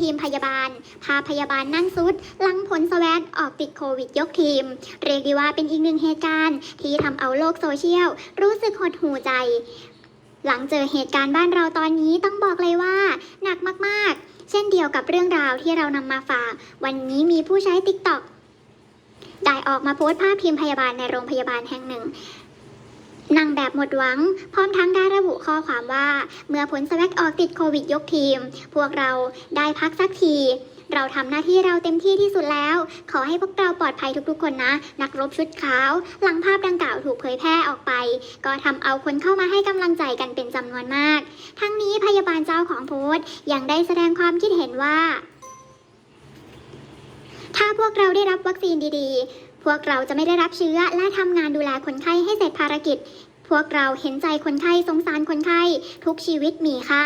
ทีมพยาบาล พาพยาบาลนั่งซุดหลังผลสแวตออกติดโควิดยกทีม เรียกได้ว่าเป็นอีกหนึ่งเหตุการณ์ ที่ทำเอาโลกโซเชียล รู้สึกหดหูใจ หลังเจอเหตุการณ์บ้านเราตอนนี้ต้องบอกเลยว่า หนักมากๆ เช่นเดียวกับเรื่องราวที่เรานำมาฝาก วันนี้มีผู้ใช้ TikTok ได้ออกมาโพสต์ภาพทีมพยาบาลในโรงพยาบาลแห่งหนึ่ง นางแบบหมดหวัง พร้อมทั้งได้ระบุข้อความว่า เมื่อผลสแวกออกติดโควิดยกทีม พวกเราได้พักสักที เราทำหน้าที่เราเต็มที่ที่สุดแล้ว ขอให้พวกเราปลอดภัยทุกๆคนนะ นักรบชุดขาว หลังภาพดังกล่าวถูกเผยแพร่ออกไป ก็ทำเอาคนเข้ามาให้กำลังใจกันเป็นจำนวนมาก ทั้งนี้พยาบาลเจ้าของโพสต์ยังได้แสดงความคิดเห็นว่า ถ้าพวกเราได้รับวัคซีนดีๆ พวกเราจะไม่ได้รับเชื้อและทำงานดูแลคนไข้ให้เสร็จภารกิจ พวกเราเห็นใจคนไข้สงสารคนไข้ทุกชีวิตมีค่า